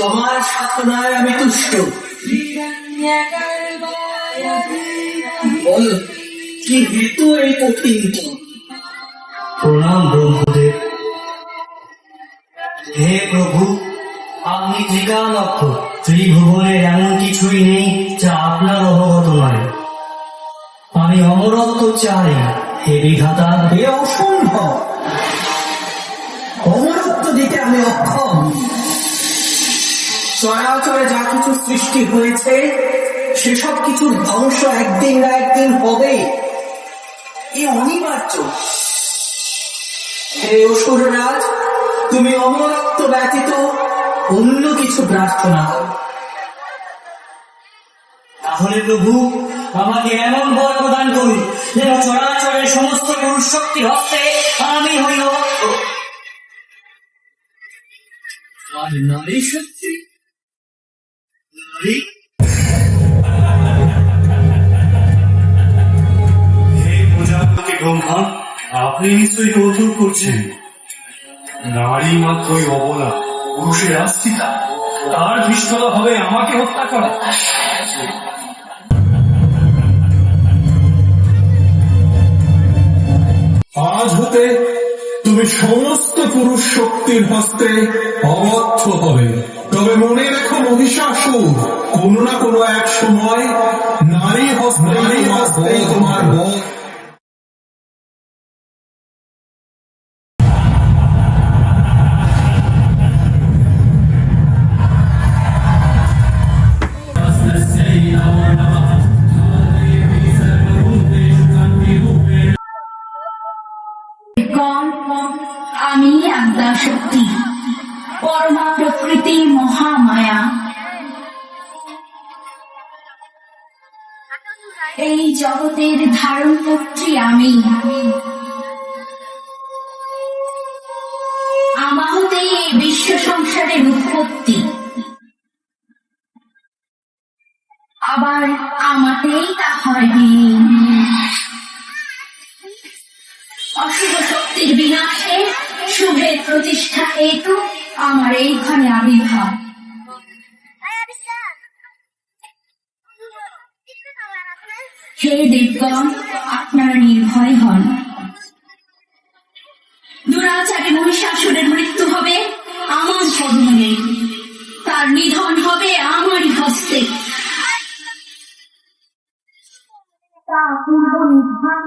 তোমার সাধনায় আমি তুষ্ট। বল, কি হেতু এই কঠিন প্রণাম ব্রহ্মদেব। হে প্রভু, আপনি ত্রিকালক্ষ, ত্রিভুবনের এমন কিছুই নেই যা আপনার অবগত নয়। আমি অমরত্ব চাই, হে বিধাতা, এ অসম্ভব। অমরত্ব দিতে আমি অক্ষম। চরাচরে যা কিছু সৃষ্টি হয়েছে, সেসব কিছুর ধ্বংস একদিন না একদিন হবে এ অনিবার্য। হে অসুররাজ, তুমি অমরত্ব ব্যতীত অন্য কিছু প্রার্থনা করো তাহলে প্রভু, আমাকে এমন বর প্রদান করুন যেন চরাচরের সমস্ত পুরুষ শক্তি হস্তে আমি। আর নারী শক্তি নারী হে প্রজাপতি ব্রহ্মা আপনি নিশ্চয়ই কৌতুক করছেন। নারী মাত্রই অবলা, পুরুষের আস্তিকা তার ধৃষ্টতা হবে আমাকে হত্যা করা। আজ হতে তুমি সমস্ত পুরুষ শক্তির হস্তে অবদ্ধ হবে। তবে মনে রেখো মহিষাসুর কোনো না কোনো এক সময় নারী নারী হস্তে তোমার বধ আমি আদ্যা শক্তি। পরমা প্রকৃতি মহামায়া। এই জগতের ধারণ কর্ত্রী আমি। আমাহতেই এই বিশ্ব সংসারের উৎপত্তি। আবার আমাতেই তা হয়। অশুভ শক্তির বিনাশে শুভের প্রতিষ্ঠা হেতু আমার এইখানে আবির্ভাব হে দেবগণ আপনারা নির্ভয় হন। দুরাচারী মহিষাসুরের মৃত্যু হবে আমার পদমনে তার নিধন হবে আমারই হস্তে। তা পূর্ব নির্ধারণ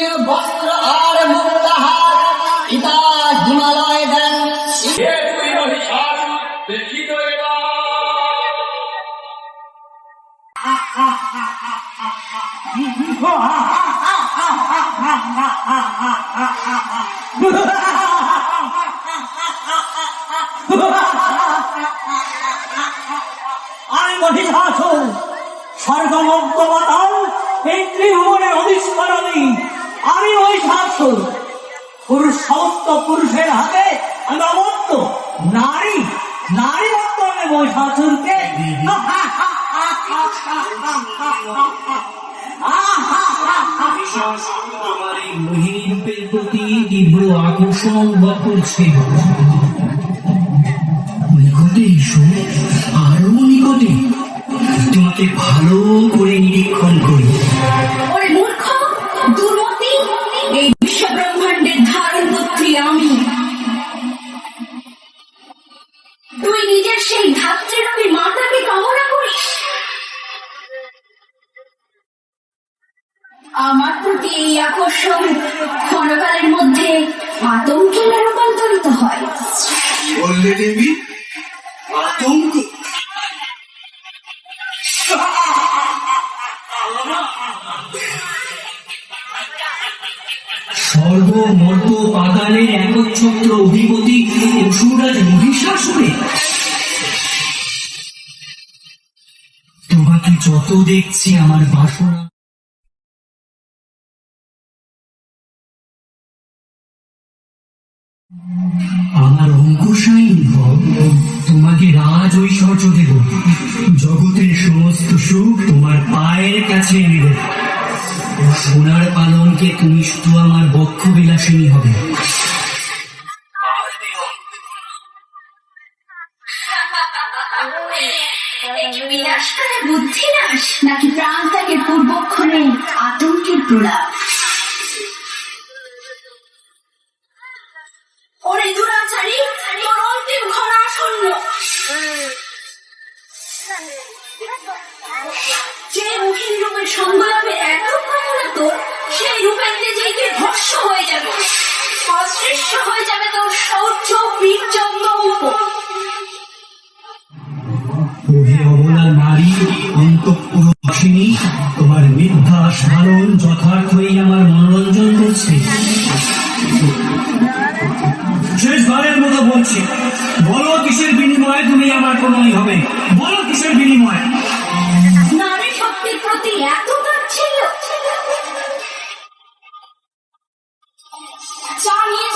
দিয়ে বস্ত্র আর মুক্তাহার পিতা হিমালয় দেন আমি পুরুষ সমস্ত পুরুষের হাতে আমি অমত্ত নারী নারী আমার প্রতি তীব্র আকর্ষণ অনুভব করছে নিকটে এসো আরও নিকটে তোমাকে ভালো করে নিরীক্ষণ করি আকর্ষণ ক্ষণকালের মধ্যে আতঙ্কে রূপান্তরিত হয়। বললে দেবী আতঙ্ক। স্বর্গ মর্ত পাতালের একচ্ছত্র অধিপতি অসুরাজ মহিষাসুরে। তোমাকে যত দেখছি আমার বাসনা আমার অঙ্কুশাইন তোমাকে রাজ ঐশ্বর্য দেব জগতের সমস্ত সুখ তোমার পায়ের কাছে এনে দেব। সোনার পালনকে তুমি শুধু আমার বক্ষ বিলাসিনী হবে বিনাশ বুদ্ধি নাশ নাকি প্রাণ তাকে পূর্বক্ষণে আতঙ্কের প্রলাপ? ওরে দুরাচারী তোর অন্তিম ঘর আসন্ন। যে মুখের রূপের লাভে এত কামনা তোর সেই রূপেতে যেতে ভস্য হয়ে যাবে। অদৃশ্য হয়ে যাবে তোর শৌর্য বীর্য অন্তঃপুর তোমার মিথ্যা সারণ যথার্থই আমার মনোরঞ্জন করছে। বললেই হবে। বলো কিসের বিনিময়? নারী শক্তির প্রতি এত ছিল। চা নিয়ে